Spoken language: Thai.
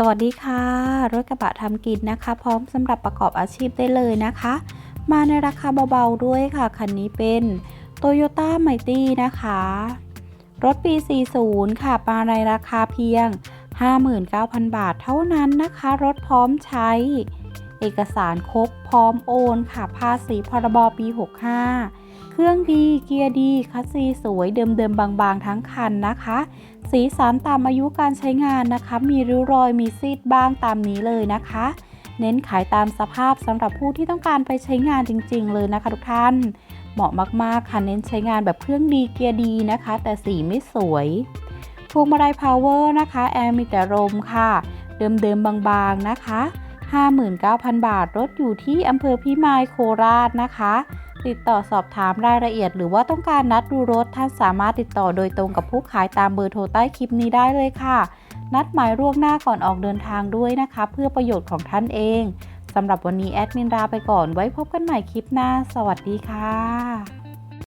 สวัสดีค่ะ รถกระบะทำกินนะคะ พร้อมสำหรับประกอบอาชีพได้เลยนะคะ มาในราคาเบาๆด้วยค่ะ คันนี้เป็น Toyota m i g h t y นะคะ รถปี 40 ค่ะ มาในราคาเพียง 59,000 บาทเท่านั้นนะคะ รถพร้อมใช้ เอกสารครบพร้อมโอนค่ะภาษีพรบปี 65 เครื่องดีเกียร์ดีคัสซีสวยเดิมๆบางๆทั้งคันนะคะ สีสันตามอายุการใช้งานนะคะ มีริ้วรอยมีซีดบ้างตามนี้เลยนะคะ เน้นขายตามสภาพสำหรับผู้ที่ต้องการไปใช้งานจริง ๆ เลยนะคะทุกท่าน เหมาะมากๆค่ะเน้นใช้งานแบบเครื่องดีเกียร์ดีนะคะ แต่สีไม่สวยพวงมาลัยพาวเวอร์นะคะแอร์มีแต่ลมค่ะ เดิมๆบางๆนะคะ 59,000 บาทรถอยู่ที่อำเภอพิมายโคราชนะคะ ติดต่อสอบถามรายละเอียด หรือว่าต้องการนัดดูรถท่านสามารถติดต่อโดยตรงกับผู้ขายตามเบอร์โทรใต้คลิปนี้ได้เลยค่ะ นัดหมายล่วงหน้าก่อนออกเดินทางด้วยนะคะ เพื่อประโยชน์ของท่านเองสำหรับวันนี้แอดมินลาไปก่อนไว้พบกันใหม่คลิปหน้า สวัสดีค่ะ